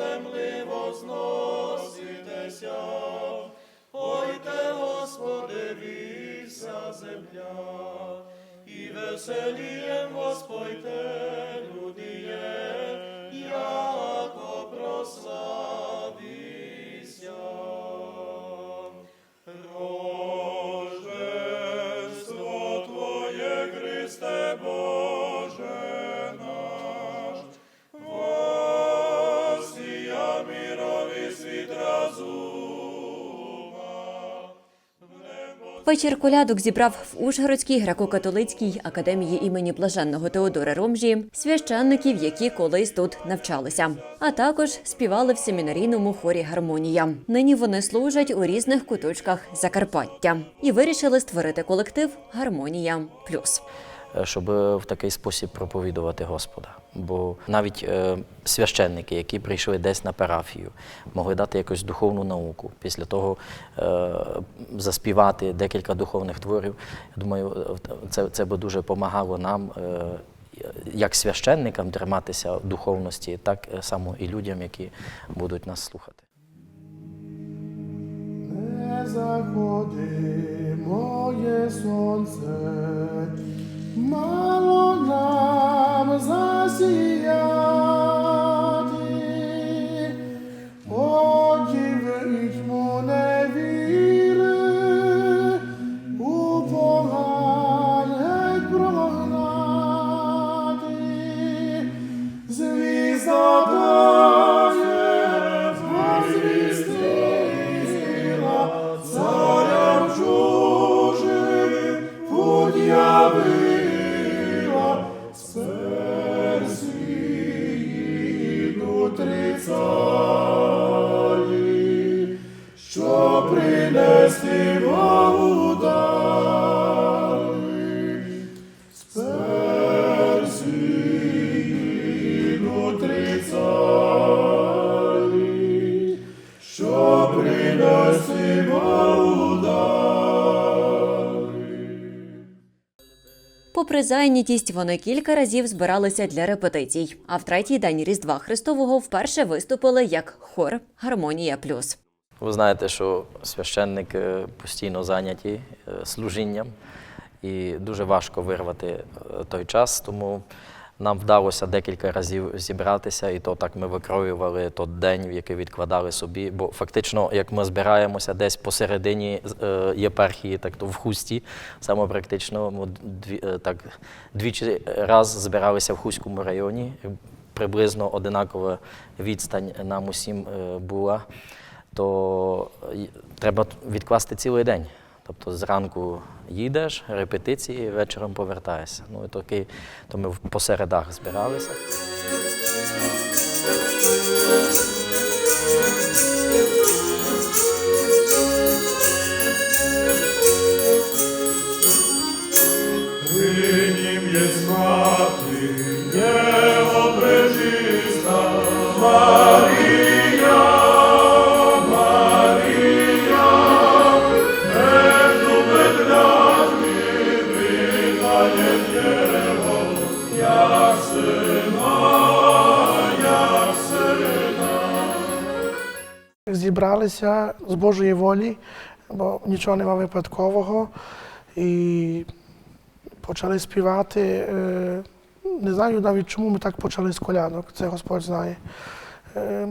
земли возноситеся. Ойте, Господи, віся земля, і веселієм Господьте, людіє, яко прославіся. Вечір колядок зібрав в Ужгородській греко-католицькій академії імені блаженного Теодора Ромжі священників, які колись тут навчалися, а також співали в семінарійному хорі Гармонія. Нині вони служать у різних куточках Закарпаття і вирішили створити колектив Гармонія Плюс. Е, щоб в такий спосіб проповідувати Господа. Бо навіть е, священники, які прийшли десь на парафію, могли дати якусь духовну науку. Після того е, заспівати декілька духовних творів. Я думаю, е, це, це би дуже допомагало нам. Е, як священникам триматися духовності, так само і людям, які будуть нас слухати. Не заходи, моє сонце, мало нам засіяти, Попри зайнятість, вони кілька разів збиралися для репетицій. А в третій день Різдва Христового вперше виступили як хор Гармонія Плюс. Ви знаєте, що священники постійно зайняті е, служінням, і дуже важко вирвати е, той час, тому нам вдалося декілька разів зібратися, і то так ми викроювали той день, який відкладали собі. Бо фактично, як ми збираємося десь посередині е, єпархії, так то в хусті, саме практично, ми дві, е, так, двічі раз збиралися в Хуському районі. Приблизно одинакова відстань нам усім е, була то треба відкласти цілий день. Тобто зранку їдеш, репетиції, вечором повертаєшся. Ну, і таки, то ми по середах збиралися. Зібралися з Божої волі, бо нічого нема випадкового. І почали співати. е, Не знаю навіть, чому ми так почали з колядок, це Господь знає. Е,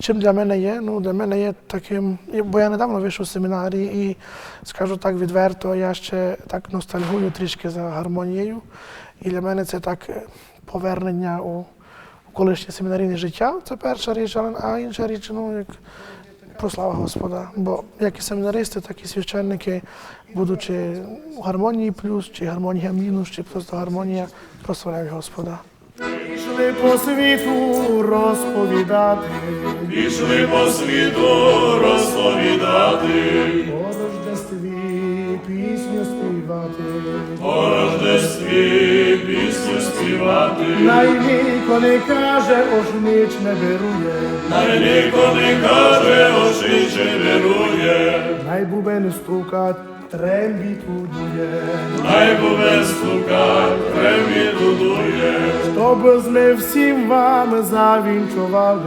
Чим для мене є? Ну, для мене є таким, бо я недавно вийшов з семінарії і скажу так відверто, я ще так ностальгую трішки за гармонією. І для мене це так е, повернення у колишнє семінарійне життя. Це перша річ, але- а інша річ, ну, як прослава Господа. Бо як і семінаристи, так і священники, будучи у гармонії плюс, чи гармонія мінус, чи просто гармонія, прославляють Господа. Пішли по світу розповідати, Пішли по світу розповідати, Найвіко не каже, ож ніч не берує, Най ніко не каже, ошиче вирує, най бубен стукат, трембіту дує. най буде стукать, кремі дудує, Щоб ми всім вам завінчували,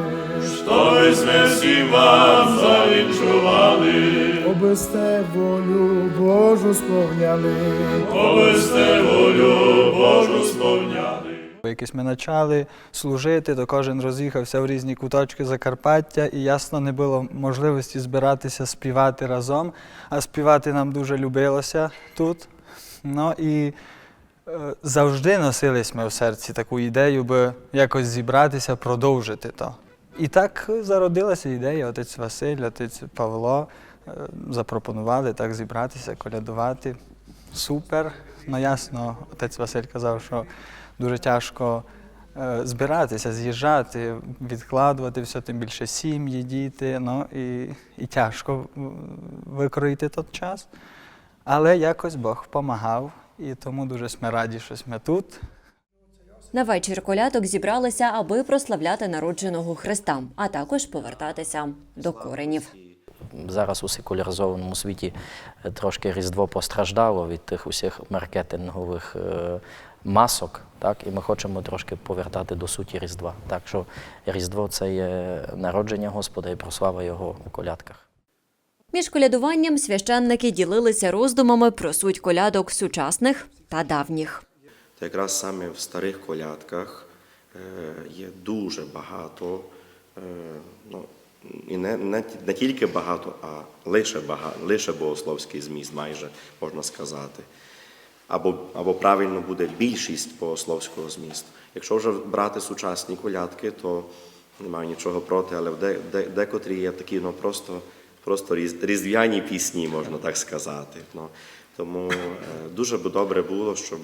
Щоби сме всі вам завінчували, Обисте волю Божу сповняли. Обисте волю Божу сповняли. Якось ми почали служити, то кожен роз'їхався в різні куточки Закарпаття, і ясно не було можливості збиратися співати разом, а співати нам дуже любилося тут. Ну і е, завжди носились ми в серці таку ідею, би якось зібратися, продовжити то. І так зародилася ідея, отець Василь, отець Павло е, запропонували так зібратися, колядувати. Супер. Ну ясно, отець Василь казав, що дуже тяжко е, збиратися, з'їжджати, відкладувати все, тим більше сім'ї, діти. Ну і, і тяжко викроїти той час. Але якось Бог допомагав, і тому дуже ми раді, що ми тут. На вечір колядок зібралися, аби прославляти народженого Христа, а також повертатися до коренів. Зараз у секуляризованому світі е, трошки Різдво постраждало від тих усіх маркетингових е, масок, так, і ми хочемо трошки повертати до суті Різдва. Так що Різдво це є народження Господа і прослава Його у колядках. Між колядуванням священники ділилися роздумами про суть колядок сучасних та давніх. Та якраз саме в старих колядках е, є дуже багато, е, ну, і не, не, не тільки багато, а лише, багато, лише богословський зміст, майже можна сказати. Або, або правильно буде більшість богословського змісту. Якщо вже брати сучасні колядки, то немає нічого проти, але де, де, декотрі є такі ну, просто, просто різ- різдвяні пісні, можна так сказати. Ну, тому е, дуже би добре було, щоб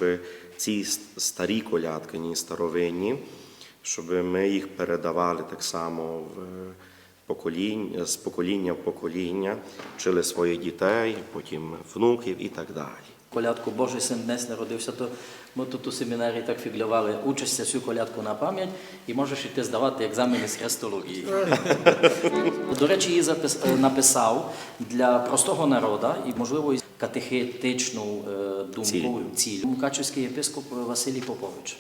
ці старі колядки, ні старовинні, щоб ми їх передавали так само в покоління, з покоління в покоління, вчили своїх дітей, потім внуків і так далі. Колядку Божий син днес народився, то ми тут у семінарії так фіглювали, учишся цю колядку на пам'ять і можеш іти здавати екзамени з хрестології. До речі, її запис- е, написав для простого народу і, можливо, і катехетичну е, думку, Ціль. ціль. Мукачівський єпископ Василій Попович.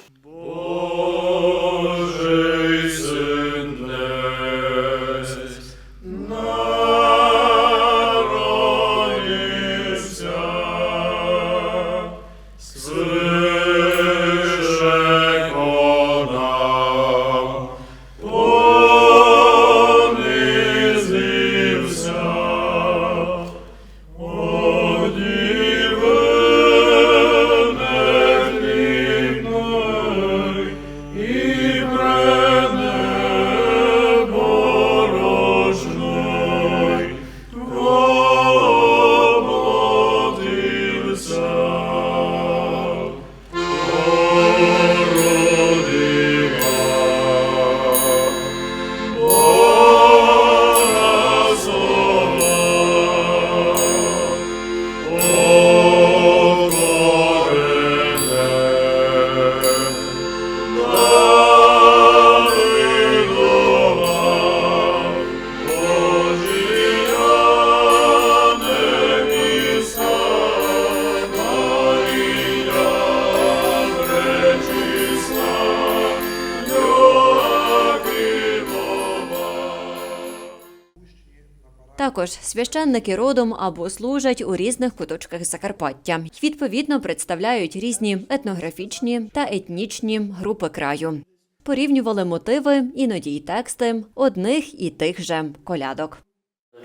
Також священники родом або служать у різних куточках Закарпаття. Відповідно представляють різні етнографічні та етнічні групи краю. Порівнювали мотиви, іноді й тексти одних і тих же колядок.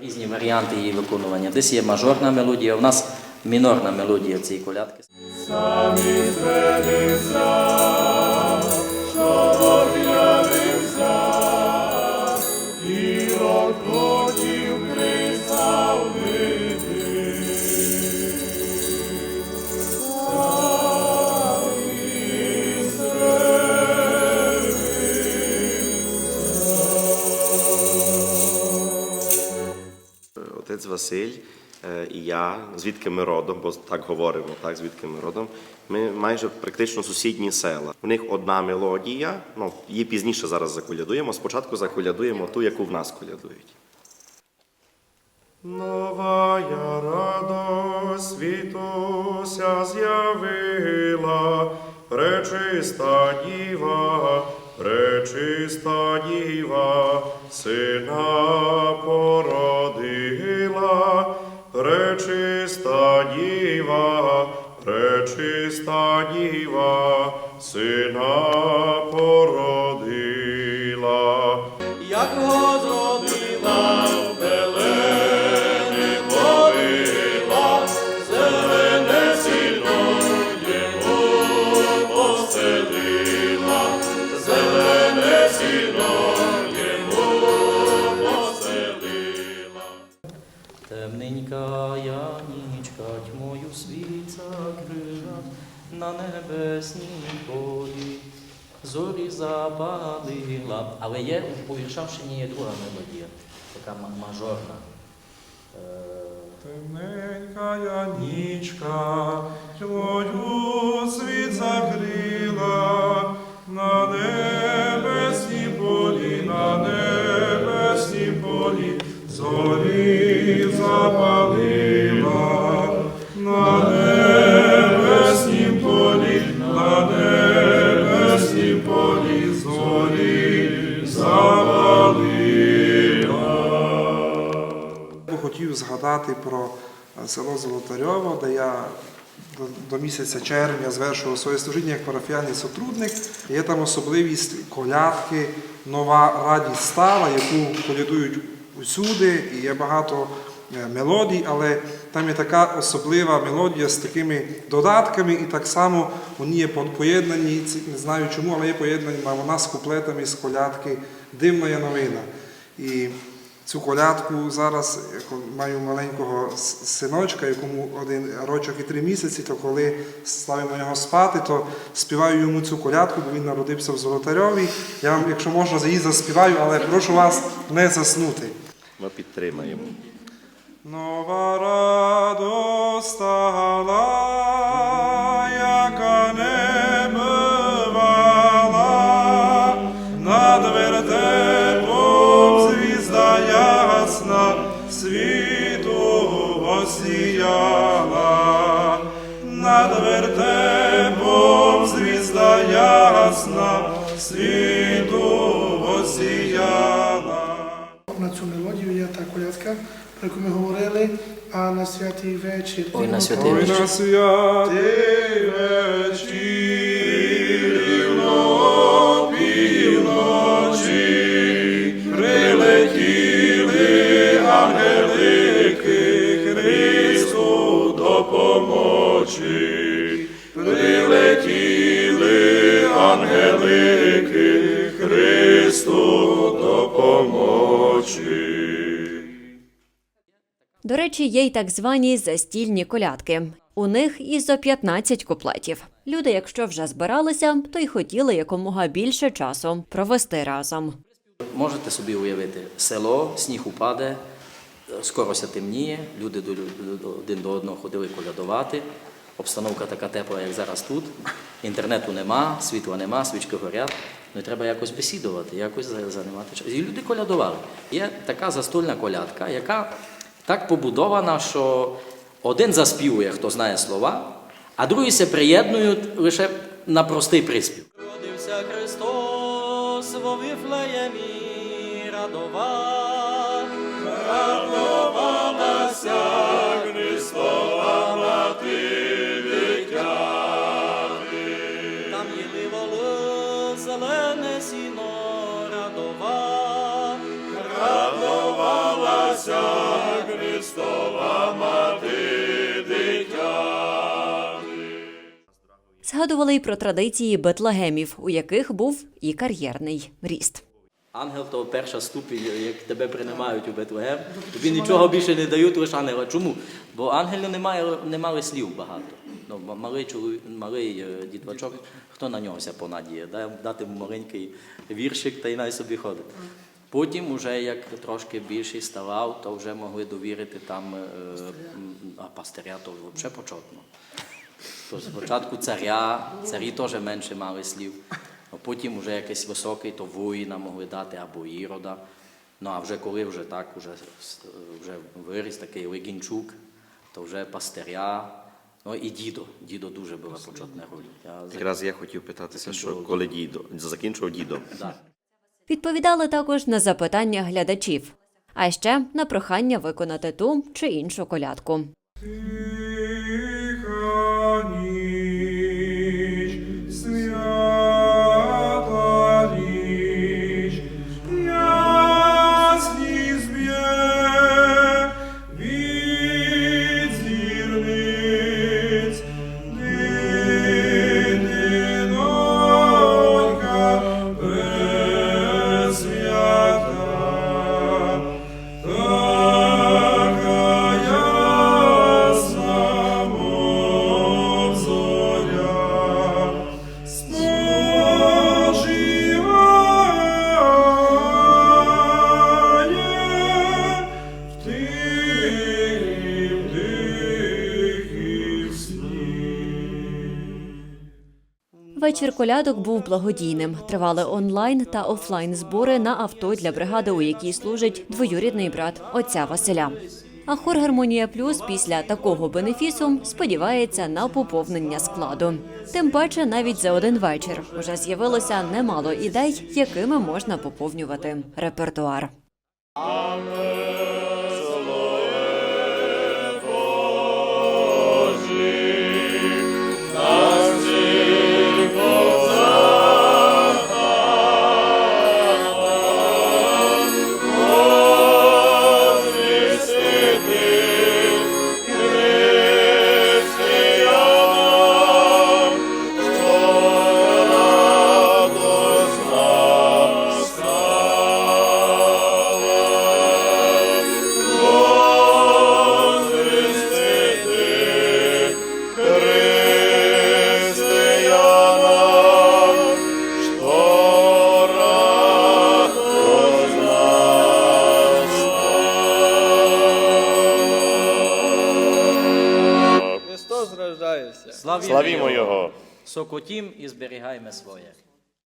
Різні варіанти її виконування. Десь є мажорна мелодія, у нас мінорна мелодія цієї колядки. Самі Василь е, і я, звідки ми родом, бо так говоримо, так, звідки ми родом, ми майже практично сусідні села. У них одна мелодія, ну, її пізніше зараз заколядуємо. Спочатку заколядуємо ту, яку в нас колядують. Новая радость світуся з'явила, пречиста діва, пречиста діва, сина породила, пречиста діва, пречиста діва, сина породила. Запалила. Але є у Іршавщині є друга мелодія, така ма- мажорна. Е, Темненька нічка, твою світ закрила, на небесній полі, на небесній полі, зорі запалила, хотів згадати про е, село Золотарьово, де я до, місяця червня звершував своє служіння як парафіальний сотрудник. Є там особливість колядки Нова радість стала, яку колядують усюди, і є багато е, мелодій, але там є така особлива мелодія з такими додатками, і так само вони є поєднані, не знаю чому, але є поєднана вона з куплетами з колядки Дивна є новина. І Цю колядку зараз маю маленького синочка, якому один рочок і три місяці, то коли ставимо його спати, то співаю йому цю колядку, бо він народився в Золотарьові. Я вам, якщо можна, її заспіваю, але прошу вас не заснути. Ми підтримаємо. Нова радость стала, над вертепом звізда ясна, світу осіяна. На цю мелодію є та колядка, про яку ми говорили, а на святий вечір. Ой, на святий Ой, на святий вечір, ангелики Христу допомочі. До речі, є й так звані застільні колядки. У них і зо 15 куплетів. Люди, якщо вже збиралися, то й хотіли якомога більше часу провести разом. Можете собі уявити, село, сніг упаде, скорося темніє, люди до, до- один до одного ходили колядувати. Обстановка така тепла, як зараз тут. Інтернету нема, світла нема, свічки горять. Ну і треба якось бесідувати, якось за- займати час. І люди колядували. Є така застольна колядка, яка так побудована, що один заспівує, хто знає слова, а другі се приєднують лише на простий приспів. Родився Христос во Вифлеємі, радова, Радувалася Радувалася Христова мати дитяти. Згадували й про традиції бетлегемів, у яких був і кар'єрний ріст. Ангел то перша ступінь, як тебе приймають у Бетлегем, тобі нічого більше не дають, лише ангела. Чому? Бо ангели не мали, слів багато. Ну, малий чоловік, малий е, дітвачок, хто на нього ся понадіє? Дати йому маленький віршик та й най собі ходить. Потім, уже як трошки більший ставав, то вже могли довірити там, е, а пастиря то взагалі почетно. То спочатку царя, царі теж менше мали слів, а потім вже якийсь високий, то воїна могли дати або ірода. Ну а вже коли вже так, вже, вже виріс такий Легінчук, то вже пастиря, ну і дідо. Дідо дуже була почетна роль. Я Якраз я хотів питатися, що коли дідо закінчив дідо. Да. Відповідали також на запитання глядачів, а ще на прохання виконати ту чи іншу колядку. Вечір колядок був благодійним. Тривали онлайн та офлайн збори на авто для бригади, у якій служить двоюрідний брат отця Василя. А хор Гармонія Плюс після такого бенефісу сподівається на поповнення складу. Тим паче, навіть за один вечір уже з'явилося немало ідей, якими можна поповнювати репертуар. Христос Сокотім і зберігаємо своє.